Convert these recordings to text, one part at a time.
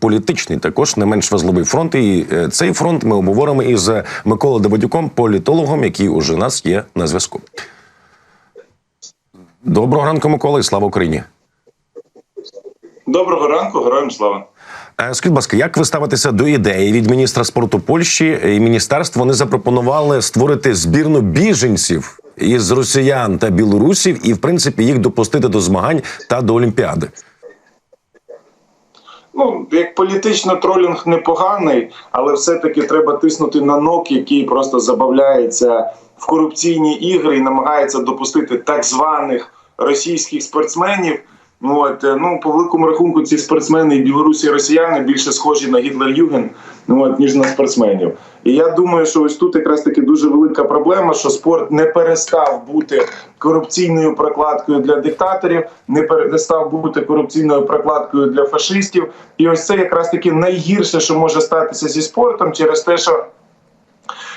політичний, також не менш важливий фронт. І е, цей фронт ми обговоримо із Миколою Давидюком, політологом, який уже у нас є на зв'язку. Доброго ранку, Микола, і слава Україні. Доброго ранку, героям слава. Е, Скажіть, будь ласка, як ви ставитеся до ідеї від міністра спорту Польщі і міністерства? Вони запропонували створити збірну біженців із росіян та білорусів, і в принципі їх допустити до змагань та до Олімпіади. Ну, як політично тролінг непоганий, але все-таки треба тиснути на нок, який просто забавляється в корупційні ігри і намагається допустити так званих російських спортсменів. Ну, От, е, ну, по великому рахунку, ці спортсмени і білорусі і росіяни більше схожі на Гітлер-Юген, ну, от, ніж на спортсменів. І я думаю, що ось тут якраз таки дуже велика проблема, що спорт не перестав бути корупційною прокладкою для диктаторів, не перестав бути корупційною прокладкою для фашистів. І ось це якраз таки найгірше, що може статися зі спортом, через те, що.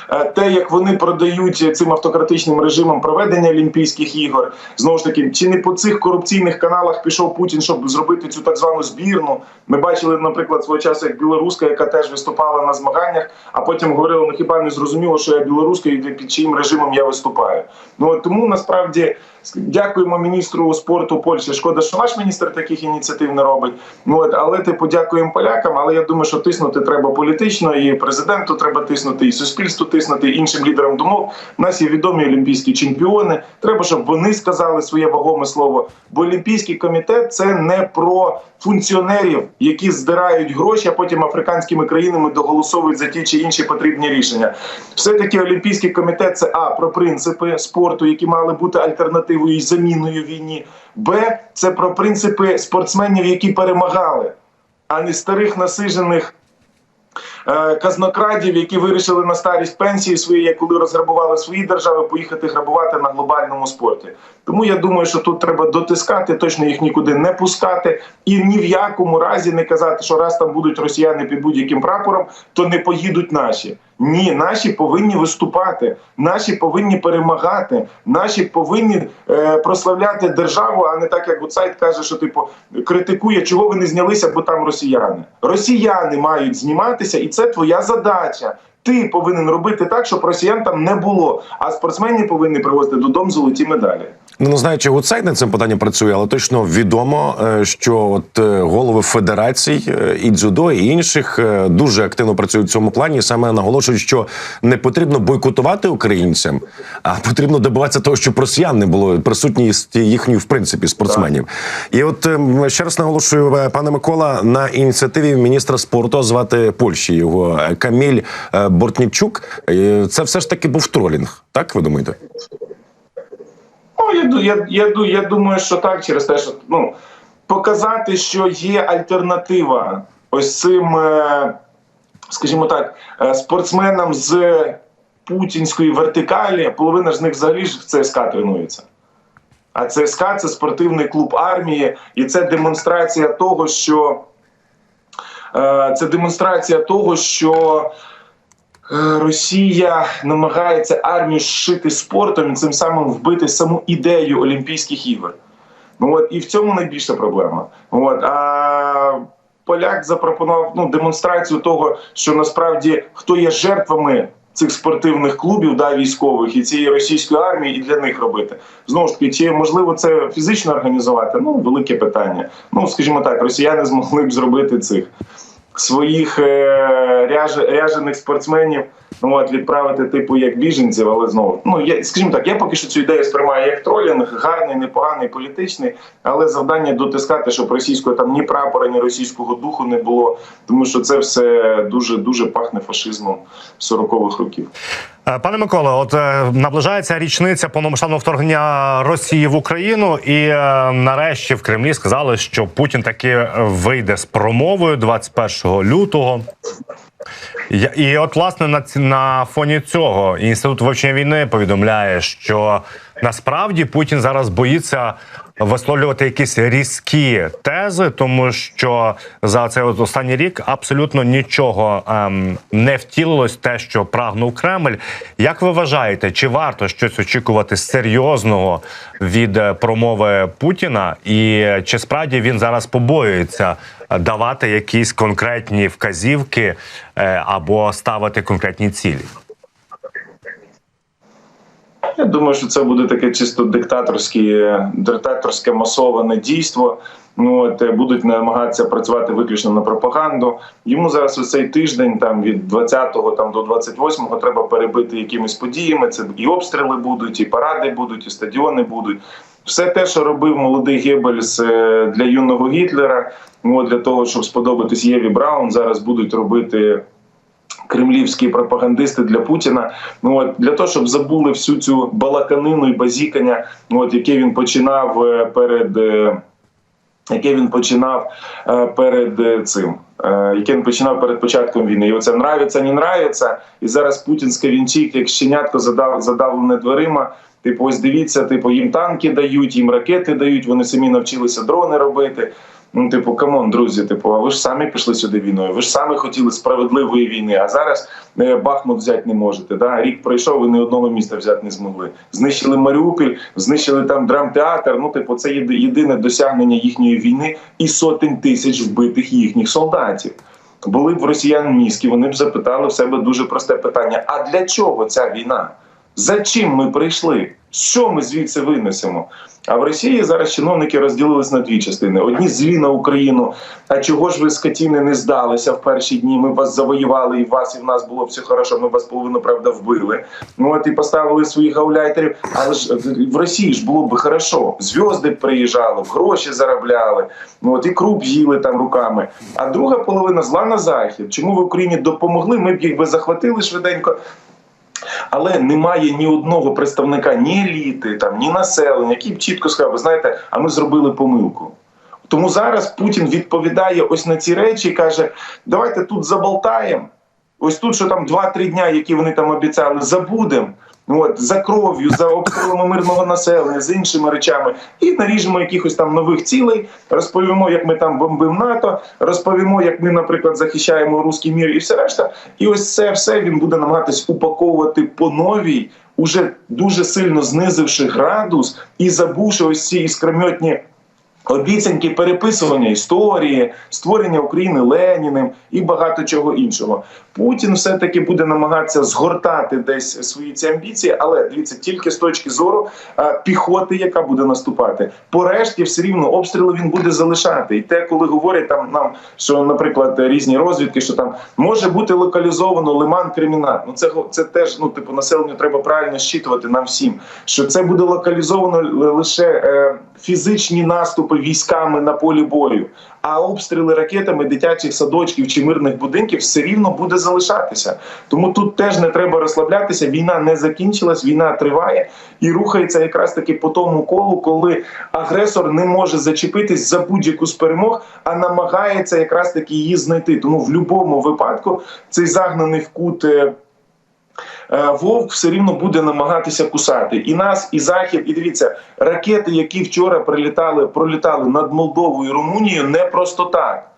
Е, Те, як вони продають цим автократичним режимом проведення Олімпійських ігор, знову ж таки, чи не по цих корупційних каналах пішов Путін, щоб зробити цю так звану збірну? Ми бачили, наприклад, свого часу, як білоруска, яка теж виступала на змаганнях, а потім говорила: ну хіба не зрозуміло, що я білоруська і під чиїм режимом я виступаю? Ну тому насправді дякуємо міністру спорту Польщі. Шкода, що наш міністр таких ініціатив не робить. От але типу дякуємо полякам. Але я думаю, що тиснути треба політично, і президенту треба тиснути, і суспільству тиснути, і іншим лідерам думок. У нас є відомі олімпійські чемпіони. Треба, щоб вони сказали своє вагоме слово. Бо олімпійський комітет це не про функціонерів, які здирають гроші, а потім африканськими країнами доголосовують за ті чи інші потрібні рішення. Все таки олімпійський комітет це а про принципи спорту, які мали бути альтернативою і заміною війні. Б це про принципи спортсменів, які перемагали, а не старих насижених. е, Казнокрадів, які вирішили на старість пенсії свої, коли розграбували свої держави, поїхати грабувати на глобальному спорті. Тому я думаю, що тут треба дотискати, точно їх нікуди не пускати, і ні в якому разі не казати, що раз там будуть росіяни під будь-яким прапором, то не поїдуть наші. Ні, наші повинні виступати, наші повинні перемагати, наші повинні е, прославляти державу, а не так, як Гуцайт каже, що типу критикує, чого ви не знялися, бо там росіяни. Росіяни мають зніматися, і це твоя задача. Ти повинен робити так, щоб росіян там не було. А спортсмени повинні привозити додому золоті медалі. Ну, не знаю, чи Гуцайт над цим питанням працює, але точно відомо, е, що от е, голови федерацій е, і дзюдо і інших дуже активно працюють в цьому плані. і Саме наголошують, що не потрібно бойкотувати українцям, а потрібно добиватися того, щоб росіян не було присутність їхньої, в принципі, спортсменів. І от ем, ще раз наголошую, пане Микола, на ініціативі міністра спорту звати Польщі його Каміль Бортнічук. Це все ж таки був тролінг. Так ви думаєте? Ну, я, я, я, я думаю, що так, через те, що ну, показати, що є альтернатива ось цим, е, скажімо так, е, спортсменам з путінської вертикалі, половина з них взагалі ж в ЦСКА тренується. А ЦСКА це спортивний клуб армії, і це демонстрація того, що е, це демонстрація того, що Росія намагається армію зшити спортом і цим самим вбити саму ідею Олімпійських ігор. Ну от і в цьому найбільша проблема. От а поляк запропонував ну демонстрацію того, що насправді хто є жертвами. Цих спортивних клубів, да, військових і цієї російської армії, і для них робити знову ж таки, чи можливо це фізично організувати? Ну велике питання. Ну скажімо так, росіяни змогли б зробити цих своїх е, ряж, ряжених спортсменів ну, от, відправити, типу, як біженців, але знову. Ну, я, скажімо так, я поки що цю ідею сприймаю як тролінг, гарний, непоганий, політичний, але завдання дотискати, щоб російського там ні прапора, ні російського духу не було, тому що це все дуже дуже пахне фашизмом 40-х років. Е, Пане Миколе, от е, наближається річниця повномасштабного вторгнення Росії в Україну, і нарешті в Кремлі сказали, що Путін таки вийде з промовою 21 лютого. І от власне на на фоні цього інститут вивчення війни повідомляє, що насправді Путін зараз боїться висловлювати якісь різкі тези, тому що за цей останній рік абсолютно нічого ем, не втілилось те, що прагнув Кремль. Як ви вважаєте, чи варто щось очікувати серйозного від е, промови Путіна, і чи справді він зараз побоюється давати якісь конкретні вказівки е, або ставити конкретні цілі? Я думаю, що це буде таке чисто диктаторське, диктаторське масоване дійство. Ну от е, будуть намагатися працювати виключно на пропаганду. Йому зараз у цей тиждень, там від 20-го там до 28-го, треба перебити якимись подіями. Це і обстріли будуть, і паради будуть, і стадіони будуть. Все те, що робив молодий Геббельс е, для юного Гітлера, ну, для того, щоб сподобатись Єві Браун, зараз будуть робити кремлівські пропагандисти для Путіна. Ну от для того, щоб забули всю цю балаканину і базікання, ну, от яке він починав е, перед. е, Яке він починав е, перед цим, яке він починав перед початком війни. І оце нравиться, не нравиться. І зараз путінська вінчик, як щенятко задав, задавлене дверима. Типу, ось дивіться, типу, їм танки дають, їм ракети дають, вони самі навчилися дрони робити. Ну, типу, камон, друзі, типу, а ви ж самі пішли сюди війною. Ви ж самі хотіли справедливої війни. А зараз е, Бахмут взяти не можете. Да? Рік пройшов, ви ні одного міста взяти не змогли. Знищили Маріуполь, знищили там драмтеатр. Ну, типу, це єдине досягнення їхньої війни і сотень тисяч вбитих їхніх солдатів. Були б росіян мізки, вони б запитали в себе дуже просте питання: а для чого ця війна? За чим ми прийшли? Що ми звідси винесемо? А в Росії зараз чиновники розділились на дві частини: одні злі на Україну. А чого ж ви скотіни не здалися в перші дні? Ми вас завоювали, і вас, і в нас було все хорошо. Ми вас половину правда вбили. Ну от і поставили своїх гауляйтерів. Але ж в Росії ж було б хорошо. Зв'язки б приїжджали, гроші заробляли. Ну от і круп їли там руками. А друга половина зла на захід. Чому в Україні допомогли? Ми б їх би захватили швиденько. Але немає ні одного представника, ні еліти, там ні населення, який б чітко сказав, ви знаєте, а ми зробили помилку. Тому зараз Путін відповідає ось на ці речі і каже: давайте тут заболтаємо. Ось тут, що там 2-3 дня, які вони там обіцяли, забудемо. От, за кров'ю, за обстрілами мирного населення, з іншими речами, і наріжемо якихось там нових цілей, розповімо, як ми там бомбимо НАТО, розповімо, як ми, наприклад, захищаємо руський мір і все решта. І ось це все він буде намагатись упаковувати по новій, уже дуже сильно знизивши градус і забувши ось ці іскрометні Обіцянки переписування історії, створення України Леніним і багато чого іншого. Путін все таки буде намагатися згортати десь свої ці амбіції, але дивіться тільки з точки зору а, піхоти, яка буде наступати. Порешті все рівно обстріли він буде залишати. І те, коли говорять там нам, що, наприклад, різні розвідки, що там може бути локалізовано лиман кримінат. Ну це це теж ну типу населенню треба правильно щитувати нам всім, що це буде локалізовано лише е, фізичні наступи військами на полі бою, а обстріли ракетами дитячих садочків чи мирних будинків все рівно буде залишатися. Тому тут теж не треба розслаблятися. Війна не закінчилась, війна триває і рухається якраз таки по тому колу, коли агресор не може зачепитись за будь-яку з перемог, а намагається якраз таки її знайти. Тому в будь-якому випадку цей загнаний в кут. Е, Вовк все рівно буде намагатися кусати і нас, і захід. І дивіться, ракети, які вчора прилітали, пролітали над Молдовою і Румунією, не просто так.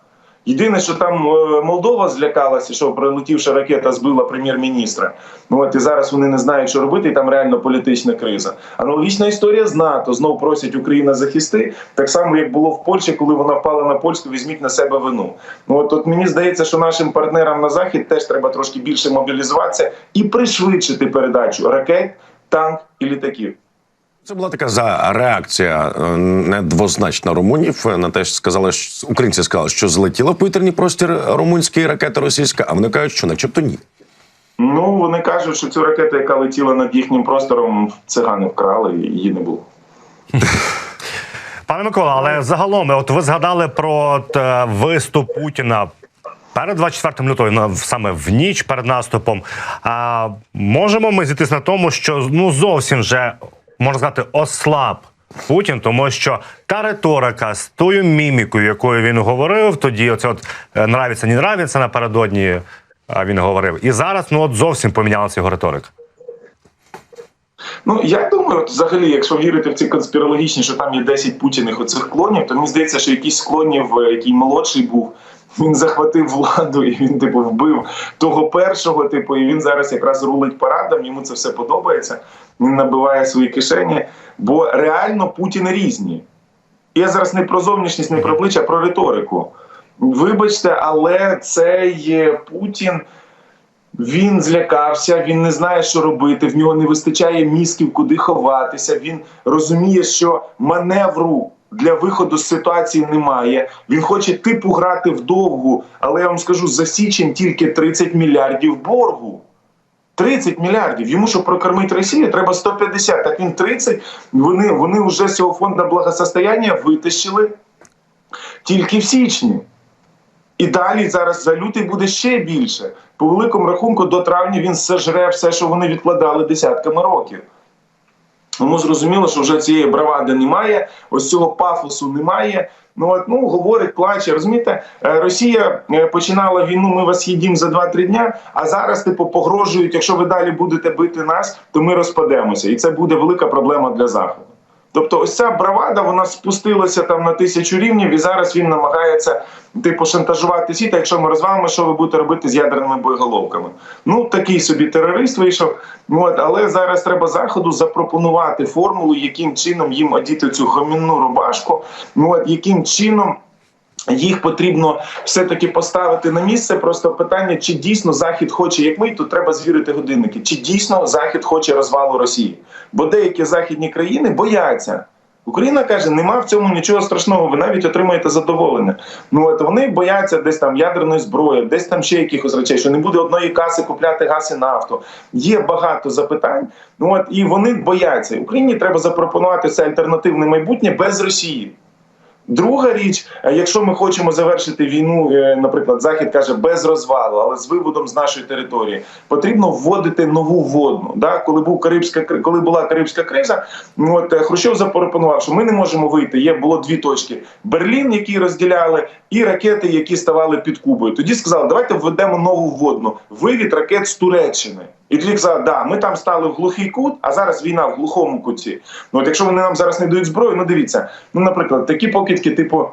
Єдине, що там е, Молдова злякалася, що прилетівша ракета збила прем'єр-міністра. Ну от і зараз вони не знають, що робити, і там реально політична криза. Аналогічна історія з НАТО. Знов просять Україна захисти, так само як було в Польщі, коли вона впала на польську, візьміть на себе вину. Ну от, от мені здається, що нашим партнерам на захід теж треба трошки більше мобілізуватися і пришвидшити передачу ракет, танк і літаків. Це була така за реакція е, недвозначна румунів. На те, що сказали, що українці сказали, що злетіла в повітряний простір румунської ракета російська, а вони кажуть, що начебто ні. Ну вони кажуть, що цю ракету, яка летіла над їхнім простором, цигани вкрали і її не було. Пане Микола, але загалом, от ви згадали про е, виступ Путіна. Перед 24 лютого, саме в ніч перед наступом, а можемо ми зійтись на тому, що ну зовсім вже можна сказати ослаб Путін, тому що та риторика з тою мімікою, якою він говорив, тоді оце от е, нравиться, не нравиться напередодні. а, Він говорив, і зараз ну от зовсім помінялася його риторика. Ну я думаю, от взагалі, якщо вірити в ці конспірологічні, що там є 10 путіних оцих клонів, то мені здається, що якийсь з клонів, е, який молодший був, він захватив владу і він типу вбив того першого, типу, і він зараз якраз рулить парадом. Йому це все подобається. Він набиває свої кишені, бо реально Путіни різні. Я зараз не про зовнішність, не про обличчя, а про риторику. Вибачте, але цей Путін. Він злякався, він не знає, що робити. В нього не вистачає мізків, куди ховатися. Він розуміє, що маневру для виходу з ситуації немає. Він хоче типу грати вдовгу, але я вам скажу за січень тільки 30 мільярдів боргу. 30 мільярдів. Йому щоб прокормити Росію, треба 150, так він 30. Вони, вони вже з цього фонду благосостояння витащили тільки в січні. І далі зараз за лютий буде ще більше. По великому рахунку, до травня він сожре все, що вони відкладали десятками років. Тому зрозуміло, що вже цієї бравади немає, ось цього пафосу немає. Ну от ну говорить, плаче. Розумієте, Е, Росія е, починала війну. Ми вас їдім за 2-3 дня. А зараз, типу, погрожують. Якщо ви далі будете бити нас, то ми розпадемося, і це буде велика проблема для заходу. Тобто, ось ця бравада вона спустилася там на тисячу рівнів, і зараз він намагається типу шантажувати світ. а Якщо ми розвалимо, що ви будете робити з ядерними боєголовками? Ну такий собі терорист вийшов. От, але зараз треба заходу запропонувати формулу, яким чином їм одіти цю гомінну рубашку. От яким чином. Їх потрібно все-таки поставити на місце. Просто питання, чи дійсно Захід хоче, як ми, тут треба звірити годинники. Чи дійсно Захід хоче розвалу Росії? Бо деякі західні країни бояться. Україна каже, нема в цьому нічого страшного, ви навіть отримаєте задоволення. Ну от вони бояться десь там ядерної зброї, десь там ще якихось речей, що не буде одної каси купляти газ і нафту. Є багато запитань. Ну от і вони бояться. Україні треба запропонувати це альтернативне майбутнє без Росії. Друга річ, е, якщо ми хочемо завершити війну, е, наприклад, Захід каже без розвалу, але з виводом з нашої території, потрібно вводити нову водну. Да? Коли був Карибська коли була Карибська криза, ну, от е, Хрущов запропонував, що ми не можемо вийти. Є було дві точки: Берлін, які розділяли, і ракети, які ставали під Кубою. Тоді сказали, давайте введемо нову водну вивід ракет з Туреччини. І тоді казали, да, ми там стали в глухий кут, а зараз війна в глухому куті. Ну от якщо вони нам зараз не дають зброю, ну дивіться, ну наприклад, такі покидьки, типу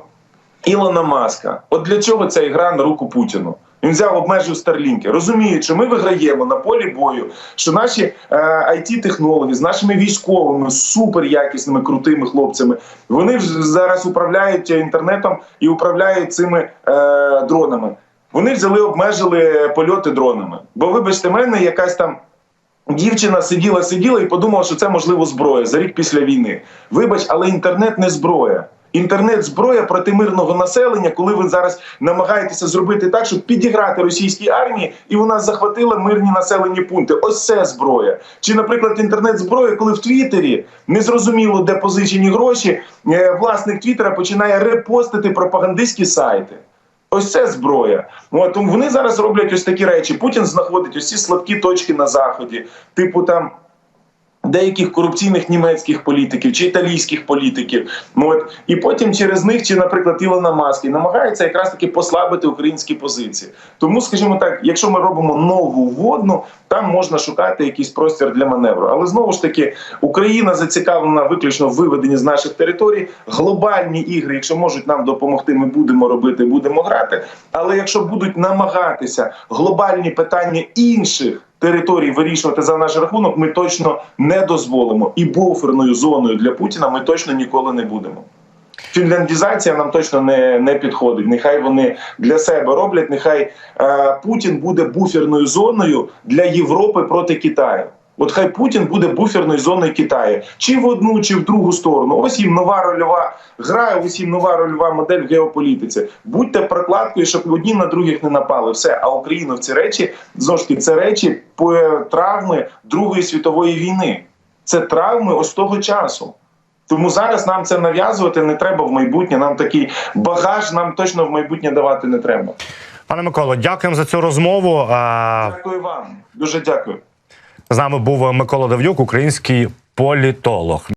Ілона Маска. От для чого ця ігра на руку Путіну? Він взяв обмежив Старлінки. Розуміє, що ми виграємо на полі бою, що наші е, it технологи з нашими військовими суперякісними крутими хлопцями, вони ж зараз управляють інтернетом і управляють цими е, дронами. Вони взяли, обмежили польоти дронами. Бо, вибачте, мене якась там. Дівчина сиділа, сиділа і подумала, що це можливо зброя за рік після війни. Вибач, але інтернет не зброя. Інтернет зброя проти мирного населення, коли ви зараз намагаєтеся зробити так, щоб підіграти російській армії, і вона захватила мирні населені пункти. Ось це зброя. Чи, наприклад, інтернет зброя, коли в Твіттері незрозуміло, де позичені гроші, е, власник Твіттера починає репостити пропагандистські сайти. Ось це зброя. От тому вони зараз роблять ось такі речі. Путін знаходить усі слабкі точки на заході, типу там. Деяких корупційних німецьких політиків чи італійських політиків, ну от і потім через них, чи, наприклад, Ілона Маск, і намагається якраз таки послабити українські позиції. Тому, скажімо так, якщо ми робимо нову водну, там можна шукати якийсь простір для маневру. Але знову ж таки, Україна зацікавлена виключно в виведенні з наших територій. Глобальні ігри, якщо можуть нам допомогти, ми будемо робити, будемо грати. Але якщо будуть намагатися глобальні питання інших територій вирішувати за наш рахунок, ми точно не дозволимо. І буферною зоною для Путіна ми точно ніколи не будемо. Фінляндізація нам точно не, не підходить. Нехай вони для себе роблять. Нехай е, Путін буде буферною зоною для Європи проти Китаю. От хай Путін буде буферною зоною Китаю, чи в одну, чи в другу сторону. Ось їм нова рольова гра, ось їм нова рольова модель в геополітиці. Будьте прокладкою, щоб одні на других не напали. Все, а Україну в ці речі знову ж таки це речі по травми Другої світової війни. Це травми ось того часу. Тому зараз нам це нав'язувати не треба в майбутнє. Нам такий багаж нам точно в майбутнє давати не треба. Пане Миколо, дякуємо за цю розмову. Дякую вам. Дуже дякую. З нами був Микола Давдюк, український політолог.